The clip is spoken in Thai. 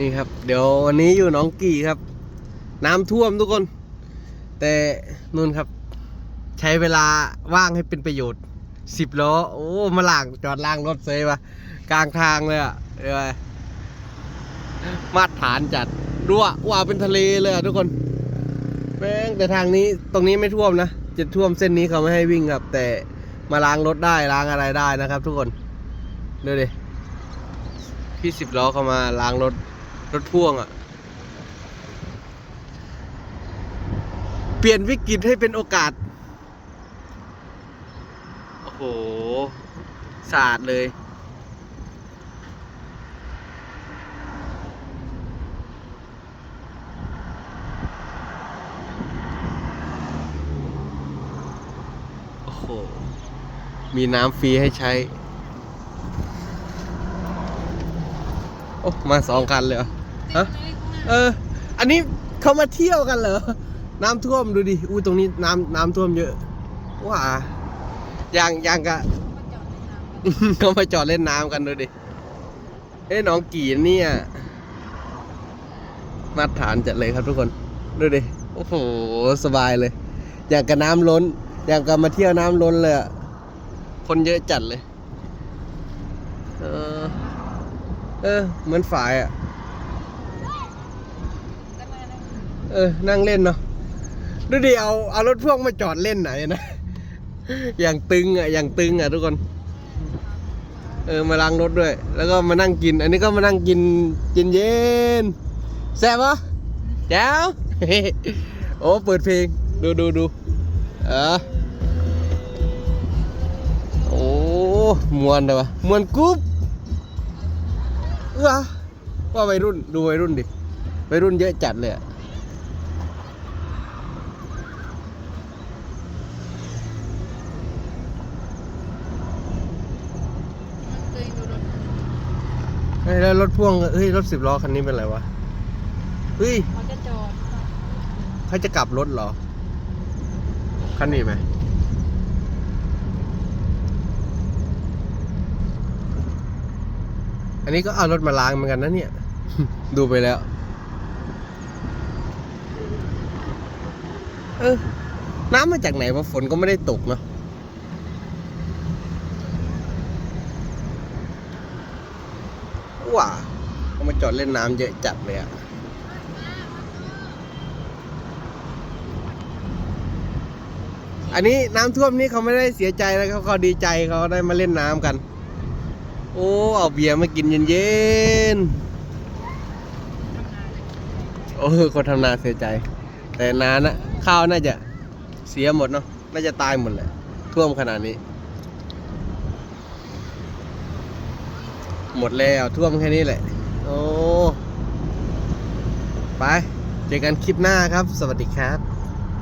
นี่ครับ เดี๋ยววันนี้อยู่หน้องกี่ครับ น้ำท่วมทุกคน แต่นู่นครับ ใช้เวลาว่างให้เป็นประโยชน์สิบล้อ โอ้ มาล่างจอดล่างรถเซยปะกลางทางเลยอะเออมาตรฐานจัดดูอะว่าเป็นทะเลเลยอะทุกคนแม่งแต่ทางนี้ตรงนี้ไม่ท่วมนะจะท่วมเส้นนี้เขาไม่ให้วิ่งครับ แต่มาล้างรถได้ล้างอะไรได้นะครับ ทุกคนดูดิพี่สิบล้อเขามาล้างรถ รถพ่วงอะ่ะ เปลี่ยนวิกฤตให้เป็นโอกาส โอ้โหสาดเลย โอ้โห มีน้ำฟรีให้ใช้ โอ้ มาสองคันเลยเหรอ ฮะเออ อันนี้เขามาเที่ยวกันเหรอ น้ำท่วมดูดิ อู้ตรงนี้น้ำน้ำท่วมเยอะ ว้าอย่างอย่างกะเขามาจอดเล่นน้ำกันดูดิ เอ้ยหน้องกี่เนี่ย มาตรฐานจัดเลยครับทุกคน ดูดิ โอ้โห สบายเลย อย่างกับน้ำล้น อย่างกับมาเที่ยวน้ำล้นเลยอะคนเยอะจัดเลย เออ เออ เหมือนฝายอะ เออ นั่งเล่นเนาะ ดูดิ เอา เอารถพ่วงมาจอดเล่นไหนนะ อย่างตึงอะ อย่างตึงอะทุกคน เออ มาล้างรถด้วย แล้วก็มานั่งกิน อันนี้ก็มานั่งกินกินเย็น แซ่บปะแจ๋วโอ้ เปิดเพลง ดูดูดูเออโอ้มวนเลยวะมวนกุ๊บเออว่าวัยรุ่น ดูวัยรุ่นดิวัยรุ่นเยอะจัดเลยอะ เฮ้ยแล้วรถพ่วงเฮ้ยรถสิบล้อคันนี้เป็นไรวะเฮ้ยเขาจะจอดเขาจะกลับรถเหรอ คันนี้ไหมอันนี้ก็เอารถมาล้างเหมือนกันนะเนี่ย ดูไปแล้ว เออน้ำมาจากไหนวะฝนก็ไม่ได้ตกเนาะ ว้าเขามาจอดเล่นน้ำเยอะจัดเลยอะอันนี้น้ำท่วมนี่เขาไม่ได้เสียใจนะเขาเขาดีใจเขาได้มาเล่นน้ำกัน โอ้เอาเบียร์มากินเย็นๆโอ้คนทำนาเสียใจ แต่นานะข้าวน่าจะเสียหมดเนาะน่าจะตายหมดแหละท่วมขนาดนี้ หมดแล้วท่วมแค่นี้แหละ โอ้ ไป เจอกันคลิปหน้าครับ สวัสดีครับ